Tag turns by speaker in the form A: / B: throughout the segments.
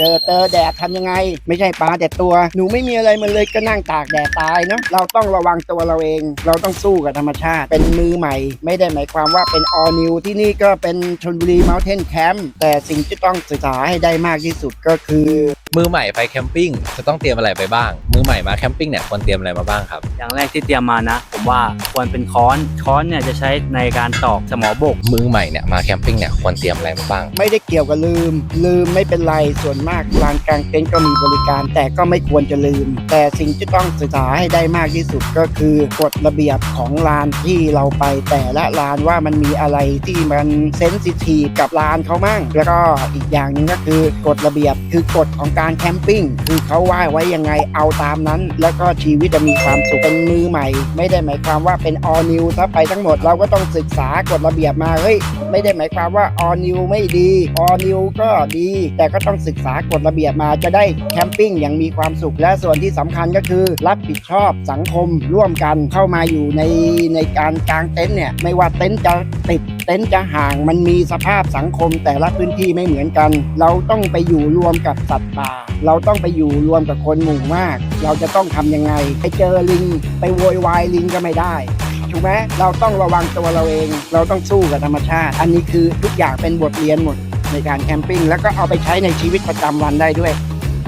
A: เจอเจอแดดทำยังไง ไม่ใช่ปลาแต่ตัว หนูไม่มีอะไรมันเลยก็นั่งตากแดดตายเนาะเราต้องระวังตัวเราเอง เราต้องสู้กับธรรมชาติ เป็นมือใหม่ ไม่ได้หมายความว่าเป็น all new ที่นี่ก็เป็นชนบุรี Mountain Camp แต่สิ่งที่ต้องศึกษาให้ได้มากที่สุดก็คือ
B: มือใหม่ไปแคมปิ้งจะต้องเตรียมอะไรไปบ้าง มือใหม่มาแคมปิ้งเนี่ยควรเตรียมอะไรมาบ้างครับ
C: อย่างแรกที่เตรียมมานะ ผมว่าควรเป็นค้อนค้อนเนี่ยจะใช้ในการตอกสมอบก
B: มือใหม่เนี่ยมาแคมปิ้งเนี่ยควรเตรียมอะไรมาบ้าง
A: ไม่ได้เกี่ยวกับลืม ลืมไม่เป็นไรส่วนมากลานกลางเต็นท์ก็มีบริการ แต่ก็ไม่ควรจะลืม แต่สิ่งที่ต้องศึกษาให้ได้มากที่สุดก็คือกฎระเบียบของลานที่เราไป แต่ละลานว่ามันมีอะไรที่มันเซนซิทีฟกับลานเขามั่งแล้วก็อีกอย่างหนึ่งก็คือกฎระเบียบคือกฎของการการแคมปิ้งคือเขาว่าไว้ยังไงเอาตามนั้น แล้วก็ชีวิตจะมีความสุขเป็นมือใหม่ ไม่ได้หมายความว่าเป็น all new ถ้าไปทั้งหมดเราก็ต้องศึกษากฎระเบียบมาเฮ้ยไม่ได้หมายความว่า all new ไม่ดี all new ก็ดี แต่ก็ต้องศึกษากฎระเบียบมาจะได้แคมปิ้งอย่างมีความสุข และส่วนที่สำคัญก็คือรับผิดชอบสังคมร่วมกันเข้ามาอยู่ในในการกางเต็นท์เนี่ยไม่ว่าเต็นท์จะติด ต็นท์จะห่างมันมีสภาพสังคมแต่ละพื้นที่ไม่เหมือนกัน เราต้องไปอยู่รวมกับสัตว์ป่า เราต้องไปอยู่รวมกับคนหมู่มาก เราจะต้องทำยังไง ไปเจอลิง ไปโวยวายลิงก็ไม่ได้ถูกไหมเราต้องระวังตัวเราเอง เราต้องสู้กับธรรมชาติ อันนี้คือทุกอย่างเป็นบทเรียนหมดในการแคมปิ้งแล้วก็เอาไปใช้ในชีวิตประจำวันได้ด้วย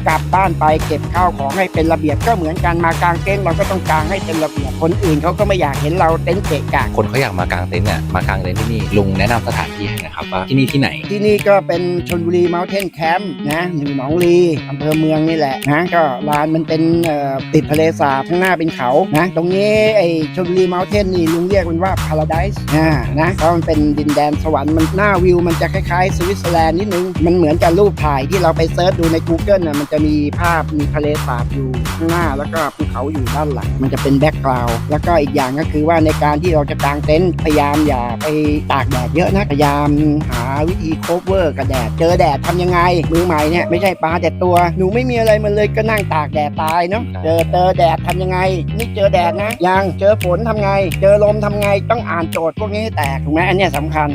A: กลับบ้านไปเก็บข้าวของให้เป็นระเบียบก็เหมือนกันมากางเต็นท์เราก็ต้องกางให้เป็นระเบียบคนอื่นเขาก็ไม่อยากเห็นเราเต็นท์เกะกะ
B: คนเขาอยากมากางเต็นท์เนี่ยมากางเต็นท์ที่นี่ลุงแนะนำสถานที่ให้หนะครับว่าที่นี่ที่ไหน
A: ที่นี่ก็เป็นชนบุรี Mountain Camp นะอยู่หนองลีอำเภอเมืองนี่แหละนะก็ลานมันเป็นเอ่อติดทะเลสาบข้างหน้าเป็นเขานะตรงนี้ไอ้ชนบุรี Mountain นี่ลุงเรียกมันว่า Paradise อ่านะเพราะมันเป็นดินแดนสวรรค์มันหน้าวิว มันจะคล้ายๆสวิตเซอร์แลนด์นิดนึงมันเหมือนกับรูปถ่ายที่เราไปเซิร์ชดูใน Google น่ะมันจะมีภาพมีทะเลสาบอยู่ข้างหน้า แล้วก็ภูเขาอยู่ด้านหลังมันจะเป็นแบ็กกราวด์แล้วก็อีกอย่างก็คือว่าในการที่เราจะกางเต็นท์พยายามอย่าไปตากแดดเยอะนะพยายามหาวิธีโคเวอร์กับแดดเจอแดดทำยังไงมือใหม่เนี่ยไม่ใช่ปลาแต่ตัวหนูไม่มีอะไรมันเลยก็นั่งตากแดดตายเนาะเจอเจอแดดทำยังไงนี่เจอแดดนะยังเจอฝนทำไง เจอลมทำไงต้องอ่านโจทย์พวกนี้ให้แตกถูกไหมอันเนี้ยสำคัญ